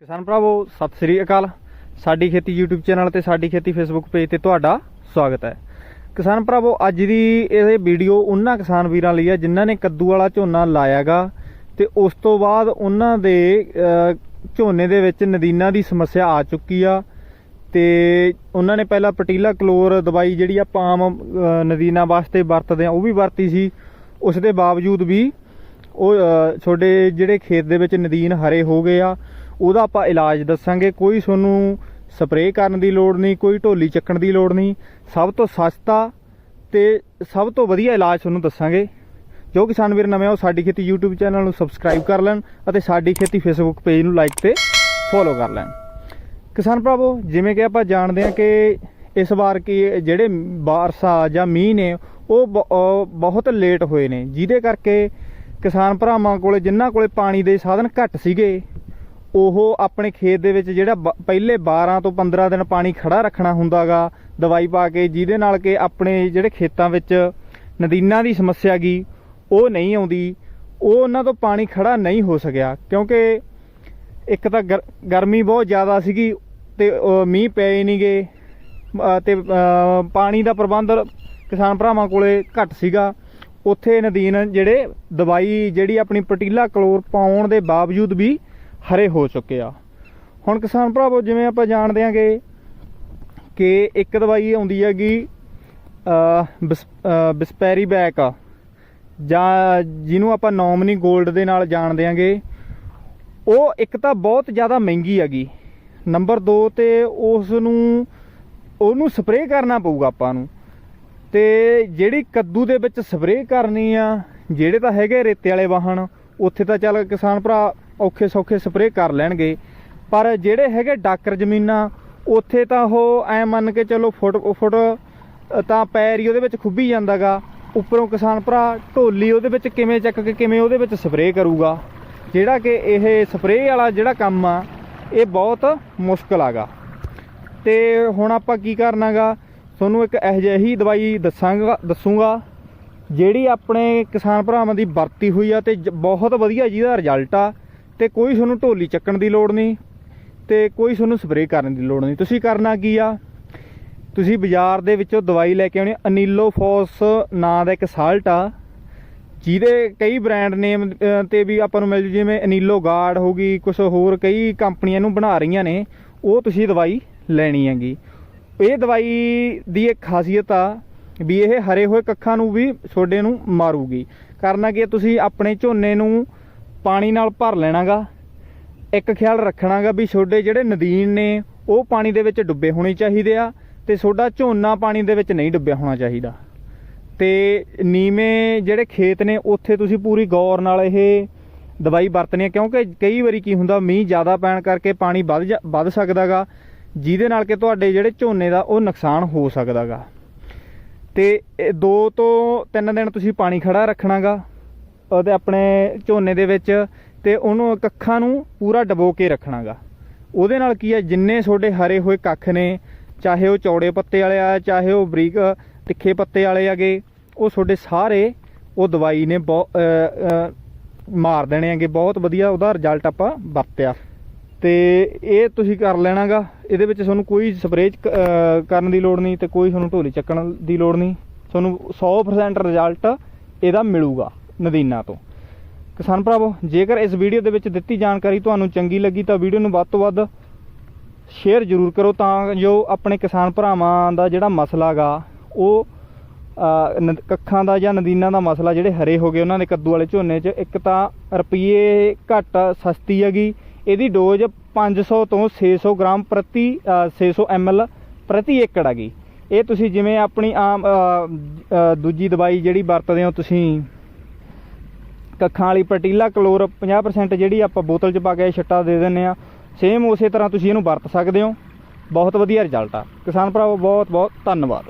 ਕਿਸਾਨ ਭਰਾਵੋ ਸਤਿ ਸ੍ਰੀ ਅਕਾਲ। ਸਾਡੀ ਖੇਤੀ YouTube ਚੈਨਲ ਤੇ ਸਾਡੀ ਖੇਤੀ Facebook ਪੇਜ ਤੇ ਤੁਹਾਡਾ ਸਵਾਗਤ ਹੈ। ਕਿਸਾਨ ਭਰਾਵੋ ਅੱਜ ਦੀ ਇਹ ਵੀਡੀਓ ਉਹਨਾਂ ਕਿਸਾਨ ਵੀਰਾਂ ਲਈ ਹੈ ਜਿਨ੍ਹਾਂ ਨੇ ਕੱਦੂ ਵਾਲਾ ਝੋਨਾ ਲਾਇਆਗਾ ਤੇ ਉਸ ਤੋਂ ਬਾਅਦ ਉਹਨਾਂ ਦੇ ਝੋਨੇ ਦੇ ਵਿੱਚ ਨਦੀਨਾਂ ਦੀ ਸਮੱਸਿਆ ਆ ਚੁੱਕੀ ਆ ਤੇ ਉਹਨਾਂ ਨੇ ਪਹਿਲਾਂ ਪਟੀਲਾ ਕਲੋਰ ਦਵਾਈ ਜਿਹੜੀ ਆ ਆਮ ਅਹ, ਨਦੀਨਾਂ ਵਾਸਤੇ ਵਰਤਦੇ ਆ ਉਹ ਵੀ ਵਰਤੀ ਸੀ। ਉਸ ਦੇ ਬਾਵਜੂਦ ਵੀ ਉਹ ਤੁਹਾਡੇ ਜਿਹੜੇ ਖੇਤ ਦੇ ਵਿੱਚ ਨਦੀਨ ਹਰੇ ਹੋ ਗਏ ਆ ਉਹਦਾ ਆਪਾਂ ਇਲਾਜ ਦੱਸਾਂਗੇ। ਕੋਈ ਤੁਹਾਨੂੰ ਸਪਰੇਅ ਕਰਨ ਦੀ ਲੋੜ ਨਹੀਂ, ਕੋਈ ਢੋਲੀ ਚੱਕਣ ਦੀ ਲੋੜ ਨਹੀਂ। ਸਭ ਤੋਂ ਸਸਤਾ ਤੇ ਸਭ ਤੋਂ ਵਧੀਆ ਇਲਾਜ ਤੁਹਾਨੂੰ ਦੱਸਾਂਗੇ। ਜੋ ਕਿਸਾਨ ਵੀਰ ਨਵੇਂ ਆ ਉਹ ਸਾਡੀ ਖੇਤੀ YouTube ਚੈਨਲ ਨੂੰ ਸਬਸਕ੍ਰਾਈਬ ਕਰ ਲੈਣ ਅਤੇ ਸਾਡੀ ਖੇਤੀ Facebook ਪੇਜ ਨੂੰ ਲਾਈਕ ਤੇ ਫੋਲੋ ਕਰ ਲੈਣ। ਕਿਸਾਨ ਭਰਾਵੋ, ਜਿਵੇਂ ਕਿ ਆਪਾਂ ਜਾਣਦੇ ਹਾਂ ਕਿ ਇਸ ਵਾਰ ਕੀ ਜਿਹੜੇ ਬਾਰਸਾ ਜਾਂ ਮੀਂਹ ਨੇ, ਉਹ ਬ- ਬਹੁਤ ਲੇਟ ਹੋਏ ਨੇ। ਜਿਹਦੇ ਕਰਕੇ ਕਿਸਾਨ ਭਰਾਵਾਂ ਕੋਲੇ, ਜਿਨ੍ਹਾਂ ਕੋਲੇ ਪਾਣੀ ਦੇ ਸਾਧਨ ਘੱਟ ਸੀਗੇ ਉਹ ਆਪਣੇ ਖੇਤ ਦੇ ਵਿੱਚ ਜਿਹੜਾ ਬ- ਪਹਿਲੇ 12 ਤੋਂ 15 ਦਿਨ ਪਾਣੀ ਖੜਾ ਰੱਖਣਾ ਹੁੰਦਾਗਾ ਦਵਾਈ ਪਾ ਕੇ ਜਿਹਦੇ ਨਾਲ ਕਿ ਆਪਣੇ ਜਿਹੜੇ ਖੇਤਾਂ ਵਿੱਚ ਨਦੀਨਾਂ ਦੀ ਸਮੱਸਿਆ ਗਈ ਉਹ ਨਹੀਂ ਆਉਂਦੀ ਉਹ ਉਹਨਾਂ ਤੋਂ ਪਾਣੀ ਖੜਾ ਨਹੀਂ ਹੋ ਸਕਿਆ। ਕਿਉਂਕਿ ਇੱਕ ਤਾਂ ਗਰ- ਗਰਮੀ ਬਹੁਤ ਜ਼ਿਆਦਾ ਸੀਗੀ ਤੇ ਮੀਂਹ ਪਏ ਨਹੀਂਗੇ ਤੇ ਅਹ, ਪਾਣੀ ਦਾ ਪ੍ਰਬੰਧ ਕਿਸਾਨ ਭਰਾਵਾਂ ਕੋਲੇ ਘੱਟ ਸੀਗਾ। ਉੱਥੇ ਨਦੀਨ ਜਿਹੜੇ ਦਵਾਈ ਜਿਹੜੀ ਆਪਣੀ ਪਟੀਲਾ ਕਲੋਰ ਪਾਉਣ ਦੇ ਬਾਵਜੂਦ ਵੀ ਹਰੇ ਹੋ ਚੁੱਕੇ ਆ। ਹੁਣ ਕਿਸਾਨ ਭਰਾਵੋ, ਜਿਵੇਂ ਆਪਾਂ ਜਾਣਦੇ ਆਂਗੇ ਕਿ ਇੱਕ ਦਵਾਈ ਆਉਂਦੀ ਹੈਗੀ ਬਿਸ- ਬਿਸਪੈਰੀ ਬੈਕ ਜਾਂ ਜਿਹਨੂੰ ਆਪਾਂ ਨੋਮਨੀ 골ਡ ਦੇ ਨਾਲ ਜਾਣਦੇ ਆਂਗੇ, ਉਹ ਇੱਕ ਤਾਂ ਬਹੁਤ ਜ਼ਿਆਦਾ ਮਹਿੰਗੀ ਹੈਗੀ। ਨੰਬਰ 2 ਤੇ ਉਸ ਨੂੰ ਉਹਨੂੰ ਸਪਰੇਅ ਕਰਨਾ ਪਊਗਾ ਆਪਾਂ ਨੂੰ। ਤੇ ਜਿਹੜੀ ਕੱਦੂ ਦੇ ਵਿੱਚ ਸਪਰੇਅ ਕਰਨੀ ਆ, ਜਿਹੜੇ ਤਾਂ ਹੈਗੇ ਰੇਤੇ ਵਾਲੇ ਵਾਹਨ ਉੱਥੇ ਤਾਂ ਚੱਲ ਕਿਸਾਨ ਭਰਾ ਔਖੇ ਸੌਖੇ ਸਪਰੇਅ ਕਰ ਲੈਣਗੇ। ਪਰ ਜਿਹੜੇ ਹੈਗੇ ਡਾਕਰ ਜ਼ਮੀਨਾਂ, ਉੱਥੇ ਤਾਂ ਉਹ ਐ ਮੰਨ ਕੇ ਚਲੋ ਫੁੱਟ ਫੁੱਟ ਤਾਂ ਪੈਰ ਹੀ ਉਹਦੇ ਵਿੱਚ ਖੁੱਭੀ ਜਾਂਦਾਗਾ। ਉੱਪਰੋਂ ਕਿਸਾਨ ਭਰਾ ਢੋਲੀ ਉਹਦੇ ਵਿੱਚ ਕਿਵੇਂ ਚੱਕ ਕੇ ਕਿਵੇਂ ਉਹਦੇ ਵਿੱਚ ਸਪਰੇਅ ਕਰੂਗਾ। ਜਿਹੜਾ ਕਿ ਇਹ ਸਪਰੇਅ ਵਾਲਾ ਜਿਹੜਾ ਕੰਮ ਆ, ਇਹ ਬਹੁਤ ਮੁਸ਼ਕਲ ਆਗਾ। ਤੇ ਹੁਣ ਆਪਾਂ ਕੀ ਕਰਨਾਗਾ, ਤੁਹਾਨੂੰ ਇੱਕ ਇਹੋ ਜਿਹੀ ਦਵਾਈ ਦੱਸਾਂਗਾ, ਦੱਸੂਗਾ, ਜਿਹੜੀ ਆਪਣੇ ਕਿਸਾਨ ਭਰਾਵਾਂ ਦੀ ਵਰਤੀ ਹੋਈ ਆ ਤੇ ਜ- ਬਹੁਤ ਵਧੀਆ ਜਿਹਦਾ ਰਿਜ਼ਲਟ ਆ। ਤੇ ਕੋਈ ਤੁਹਾਨੂੰ ਢੋਲੀ ਚੱਕਣ ਦੀ ਲੋੜ ਨਹੀਂ ਤੇ ਕੋਈ ਤੁਹਾਨੂੰ ਸਪਰੇਅ ਕਰਨ ਦੀ ਲੋੜ ਨਹੀਂ। ਤੁਸੀਂ ਕਰਨਾ ਕੀ ਆ? ਤੁਸੀਂ ਬਾਜ਼ਾਰ ਦੇ ਵਿੱਚੋਂ ਦਵਾਈ ਲੈ ਕੇ ਆਉਣੀ ਅਨੀਲੋਫੋਸ ਨਾਂ ਦਾ ਇੱਕ ਸਾਲਟ ਆ ਜਿਹਦੇ ਕਈ ਬ੍ਰਾਂਡ ਨੇਮ ਤੇ ਵੀ ਆਪਾਂ ਨੂੰ ਮਿਲ ਜੂ। ਜਿਵੇਂ ਅਨੀਲੋ ਗਾਰਡ ਹੋ ਗਈ ਕੁਝ ਹੋਰ ਕਈ ਕੰਪਨੀਆਂ ਨੂੰ ਬਣਾ ਰਹੀਆਂ ਨੇ ਉਹ ਤੁਸੀਂ ਦਵਾਈ ਲੈਣੀ ਹੈਗੀ। ਇਹ ਦਵਾਈ ਦੀ ਇੱਕ ਖਾਸੀਅਤ ਆ ਵੀ ਇਹ ਹਰੇ ਹੋਏ ਕੱਖਾਂ ਨੂੰ ਵੀ ਛੋਡੇ ਨੂੰ ਮਾਰੂਗੀ। ਕਰਨਾ ਕੀ ਆ, ਤੁਸੀਂ ਆਪਣੇ ਝੋਨੇ ਨੂੰ ਪਾਣੀ ਨਾਲ ਭਰ ਲੈਣਾਗਾ। ਇੱਕ ਖਿਆਲ ਰੱਖਣਾਗਾ ਵੀ ਛੋਡੇ ਜਿਹੜੇ ਨਦੀਨ ਨੇ, ਉਹ ਪਾਣੀ ਦੇ ਵਿੱਚ ਡੁੱਬੇ ਹੋਣੇ ਚਾਹੀਦੇ ਆ ਤੇ ਛੋਡਾ ਝੋਨਾ ਪਾਣੀ ਦੇ ਵਿੱਚ ਨਹੀਂ ਡੁੱਬਿਆ ਹੋਣਾ ਚਾਹੀਦਾ। ਤੇ ਨੀਵੇਂ ਜਿਹੜੇ ਖੇਤ ਨੇ, ਉੱਥੇ ਤੁਸੀਂ ਪੂਰੀ ਗੌਰ ਨਾਲ ਇਹ ਦਵਾਈ ਵਰਤਣੀ ਹੈ ਕਿਉਂਕਿ ਕਈ ਵਾਰੀ ਕੀ ਹੁੰਦਾ, ਮੀਂਹ ਜ਼ਿਆਦਾ ਪੈਣ ਕਰਕੇ ਪਾਣੀ ਵੱਧ ਜਾ- ਵੱਧ ਸਕਦਾਗਾ, ਜਿਹਦੇ ਨਾਲ ਕਿ ਤੁਹਾਡੇ ਜਿਹੜੇ ਝੋਨੇ ਦਾ ਉਹ ਨੁਕਸਾਨ ਹੋ ਸਕਦਾਗਾ। ਤੇ ਇਹ ਦੋ ਤੋਂ ਤਿੰਨ ਦਿਨ ਤੁਸੀਂ ਪਾਣੀ ਖੜਾ ਰੱਖਣਾਗਾ। ਉਹਦੇ ਆਪਣੇ ਝੋਨੇ ਦੇ ਵਿੱਚ ਤੇ ਉਹਨੂੰ ਕੱਖਾਂ ਨੂੰ ਪੂਰਾ ਡਬੋ ਕੇ ਰੱਖਣਾਗਾ। ਉਹਦੇ ਨਾਲ ਕੀ ਹੈ ਜਿੰਨੇ ਤੁਹਾਡੇ ਹਰੇ ਹੋਏ ਕੱਖ ਨੇ, ਚਾਹੇ ਉਹ ਚੌੜੇ ਪੱਤੇ ਵਾਲੇ ਆ, ਚਾਹੇ ਉਹ ਬਰੀਕ ਤਿੱਖੇ ਪੱਤੇ ਵਾਲੇ ਆਗੇ, ਉਹ ਤੁਹਾਡੇ ਸਾਰੇ ਉਹ ਦਵਾਈ ਨੇ ਬਹੁਤ ਮਾਰ ਦੇਣੇ ਆਗੇ। ਬਹੁਤ ਵਧੀਆ ਉਹਦਾ ਰਿਜ਼ਲਟ ਆਪਾਂ ਵਰਤਿਆ। ਤੇ ਇਹ ਤੁਸੀਂ ਕਰ ਲੈਣਾਗਾ। ਇਹਦੇ ਵਿੱਚ ਤੁਹਾਨੂੰ ਕੋਈ ਸਪਰੇਅ ਕਰਨ ਦੀ ਲੋੜ ਨਹੀਂ ਤੇ ਕੋਈ ਤੁਹਾਨੂੰ ਢੋਲੀ ਚੱਕਣ ਦੀ ਲੋੜ ਨਹੀਂ। ਤੁਹਾਨੂੰ 100% ਰਿਜ਼ਲਟ ਇਹਦਾ ਮਿਲੂਗਾ। ਨਦੀਨਾ ਤੋਂ। ਕਿਸਾਨ ਭਰਾਵੋ ਜੇਕਰ ਇਸ ਵੀਡੀਓ ਦੇ ਵਿੱਚ ਦਿੱਤੀ ਜਾਣਕਾਰੀ ਤੁਹਾਨੂੰ ਚੰਗੀ ਲੱਗੀ ਤਾਂ ਵੀਡੀਓ ਨੂੰ ਵੱਧ ਤੋਂ ਵੱਧ ਸ਼ੇਅਰ ਜ਼ਰੂਰ ਕਰੋ ਤਾਂ ਜੋ ਆਪਣੇ ਕਿਸਾਨ ਭਰਾਵਾਂ ਦਾ ਜਿਹੜਾ ਮਸਲਾ ਗਾ ਉਹ ਅਹ, ਕੱਖਾਂ ਦਾ ਜਾਂ ਨਦੀਨਾਂ ਦਾ ਮਸਲਾ ਜਿਹੜੇ ਹਰੇ ਹੋ ਗਏ ਉਹਨਾਂ ਦੇ ਕੱਦੂ ਵਾਲੇ ਝੋਨੇ 'ਚ ਇੱਕ ਤਾਂ ਰੁਪਈਏ ਘੱਟ ਸਸਤੀ ਹੈਗੀ ਇਹਦੀ ਡੋਜ਼ 500 ਤੋਂ 600 ਗ੍ਰਾਮ ਪ੍ਰਤੀ ਅਹ, 600 ml ਪ੍ਰਤੀ ਏਕੜ ਹੈਗੀ। ਇਹ ਤੁਸੀਂ ਜਿਵੇਂ ਆਪਣੀ ਆਮ ਦੂਜੀ ਦਵਾਈ ਜਿਹੜੀ ਵਰਤਦੇ ਹੋ ਤੁਸੀਂ ਕੱਖਾਂ ਵਾਲੀ ਪਟੀਲਾ ਕਲੋਰ 50% ਜਿਹੜੀ ਆਪਾਂ ਬੋਤਲ 'ਚ ਪਾ ਕੇ ਛੱਟਾ ਦੇ ਦਿੰਨੇ ਆ ਸੇਮ ਉਸੇ ਤਰ੍ਹਾਂ ਤੁਸੀਂ ਇਹਨੂੰ ਵਰਤ ਸਕਦੇ ਹੋ। ਬਹੁਤ ਵਧੀਆ ਰਿਜ਼ਲਟ ਆ। ਕਿਸਾਨ ਭਰਾਵੋ ਬਹੁਤ ਬਹੁਤ ਧੰਨਵਾਦ।